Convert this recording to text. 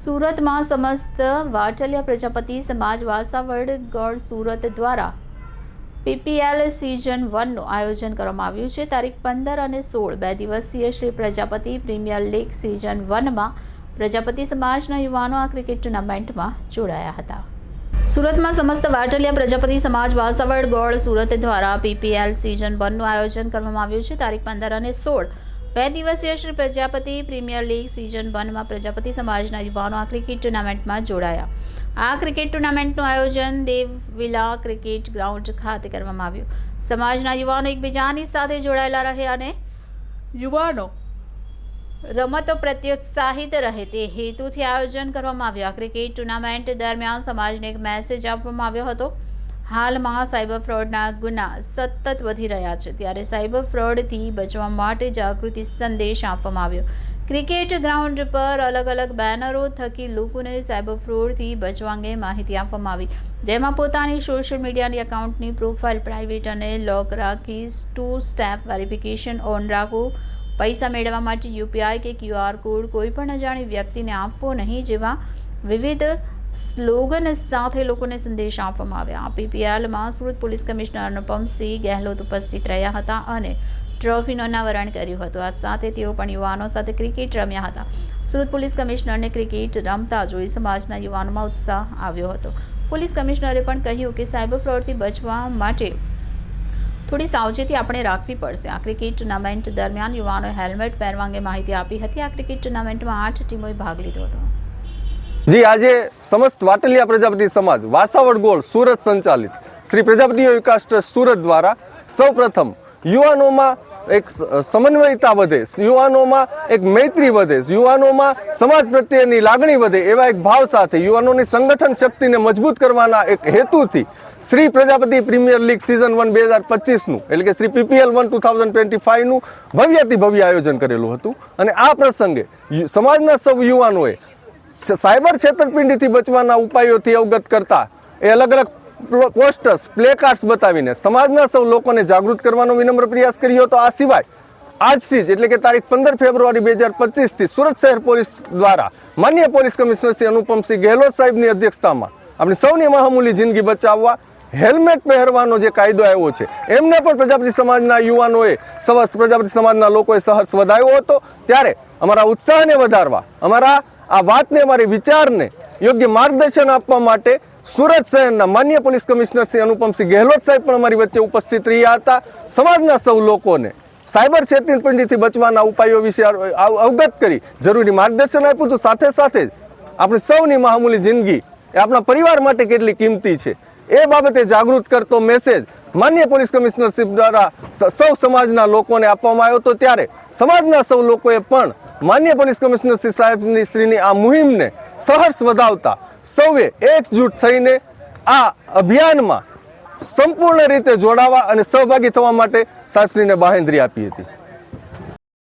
સુરતમાં સમસ્ત વાટલિયા પ્રજાપતિ સમાજ વાસાવડ ગઢ સુરત દ્વારા પીપીએલ સિઝન વનનું આયોજન કરવામાં આવ્યું છે. તારીખ પંદર અને સોળ બે દિવસીય Shri Prajapati premier league season વનમાં પ્રજાપતિ સમાજના યુવાનો આ ક્રિકેટ ટુર્નામેન્ટમાં જોડાયા હતા. સુરતમાં સમસ્ત વાટલિયા પ્રજાપતિ સમાજ વાસાવડ ગોળ સુરત દ્વારા પીપીએલ સિઝન વનનું આયોજન કરવામાં આવ્યું છે. તારીખ પંદર અને સોળ બે દિવસીય Shri Prajapati premier league season વનમાં પ્રજાપતિ સમાજના યુવાનો આ ક્રિકેટ ટુર્નામેન્ટમાં જોડાયા. આ ક્રિકેટ ટુર્નામેન્ટનું આયોજન દેવવિલા ક્રિકેટ ગ્રાઉન્ડ ખાતે કરવામાં આવ્યું. સમાજના યુવાનો એકબીજાની સાથે જોડાયેલા રહે અને યુવાનો રમતો પ્રત્યે ઉત્સાહિત રહે તે હેતુથી આયોજન કરવામાં આવ્યું. આ ક્રિકેટ ટુર્નામેન્ટ દરમિયાન સમાજને એક મેસેજ આપવામાં આવ્યો હતો. હાલમાં સાયબર ફ્રોડના ગુના સતત વધી રહ્યા છે. ત્યારે સાયબર ફ્રોડથી બચવા માટે જાગૃતિ સંદેશ આપવામાં આવ્યો. ક્રિકેટ ગ્રાઉન્ડ પર અલગ અલગ બેનરો થકી લોકોને સાયબર ફ્રોડથી બચવા અંગે માહિતી આપવામાં આવી. જેમાં પોતાની સોશિયલ મીડિયાની એકાઉન્ટની પ્રોફાઇલ પ્રાઇવેટ અને લોક રાખી ટુ સ્ટેપ વેરિફિકેશન ઓન રાખવું પૈસા મેળવવા માટે યુપીઆઈ કે ક્યુઆર કોડ કોઈ પણ અજાણી વ્યક્તિને આપવો નહીં જેવા વિવિધ સ્લોગન સાથે લોકોને સંદેશ આપવામાં આવ્યા. પીપીએલમાં સુરત પોલીસ કમિશનર અનુપમસિંહ ગહેલોત ઉપસ્થિત રહ્યા હતા અને ટ્રોફીનું અનાવરણ કર્યું હતું. આ સાથે તેઓ પણ યુવાનો સાથે ક્રિકેટ રમ્યા હતા. સુરત પોલીસ કમિશનરને ક્રિકેટ રમતા જોઈ સમાજના યુવાનોમાં ઉત્સાહ આવ્યો હતો. પોલીસ કમિશનરે પણ કહ્યું કે સાયબર ફ્રોડથી બચવા માટે થોડી સાવચેતી આપણે રાખવી પડશે. આ ક્રિકેટ ટુર્નામેન્ટ દરમિયાન યુવાનોએ હેલ્મેટ પહેરવા અંગે માહિતી આપી હતી. આ ક્રિકેટ ટુર્નામેન્ટમાં આઠ ટીમોએ ભાગ લીધો હતો. જી, આજે સમસ્ત વાટલિયા પ્રજાપતિ સમાજ, વાસાવડ ગોળ, સુરત સંચાલિત. શ્રી પ્રજાપતિઓ વિકાસ ટ્રસ્ટ સુરત દ્વારા સૌપ્રથમ યુવાનોમાં એક સમન્વયતા વધે, યુવાનોમાં એક મૈત્રી વધે, યુવાનોમાં સમાજ પ્રત્યેની લાગણી વધે એવા એક ભાવ સાથે યુવાનોની સંગઠન શક્તિને મજબૂત કરવાના એક હેતુથી Shri Prajapati premier league season one બે હજાર પચીસનું, એટલે કે Shri PPL one two thousand twenty ફાઇવનું ભવ્યાતિ ભવ્ય આયોજન કરેલું હતું. અને આ પ્રસંગે સમાજના સૌ યુવાનોએ સાયબર છેતરપિંડીથી બચવાના ઉપાયોથી અવગત કરતા એ અલગ અલગ પોસ્ટર્સ પ્લે કાર્ડ્સ બતાવીને સમાજના સૌ લોકોને જાગૃત કરવાનો વિનમ્ર પ્રયાસ કર્યો હતો. આ સિવાય આજથી જ, એટલે કે તારીખ પંદર ફેબ્રુઆરી બે હજાર પચીસથી સુરત શહેર પોલીસ દ્વારા માન્ય પોલીસ કમિશનર શ્રી અનુપમસિંહ ગેહલોત સાહેબની અધ્યક્ષતામાં આપણી સૌની મહામૂલી જિંદગી બચાવવા હેલ્મેટ પહેરવાનો જે કાયદો આવ્યો છે, એમને પણ પ્રજાપતિ સમાજના યુવાનોએ સહર્ષ પ્રજાપતિ સમાજના લોકોએ સહર્ષ વધાવ્યો હતો. ત્યારે અમારા ઉત્સાહને વધારવા, અમારા આ વાતને, અમારી વિચારને યોગ્ય માર્ગદર્શન આપવા માટે સુરત શહેરના માન્ય પોલીસ કમિશનર શ્રી અનુપમસિંહ ગેહલોત સાહેબ પણ અમારી વચ્ચે ઉપસ્થિત રહ્યા હતા. સમાજના સૌ લોકોને સાયબર છેતરપિંડીથી બચવાના ઉપાયો વિશે અવગત કરી જરૂરી માર્ગદર્શન આપ્યું હતું. સાથે સાથે જ આપણી સૌની મામૂલી જિંદગી એ આપણા પરિવાર માટે કેટલી કિંમતી છે એ બાબતે જાગૃત કરતો મેસેજ માન્ય પોલીસ કમિશનરશીપ દ્વારા સૌ સમાજના લોકોને આપવામાં આવ્યો હતો ત્યારે સમાજના સૌ લોકોએ પણ માન્ય પોલીસ કમિશનર શ્રી સાહેબની શ્રીની આ મુહિમને સહર્ષ વધાવતા સૌએ એકજૂટ થઈને આ અભિયાનમાં સંપૂર્ણ રીતે જોડાવા અને સહભાગી થવા માટે સાહેબશ્રીને બાહેંધરી આપી હતી.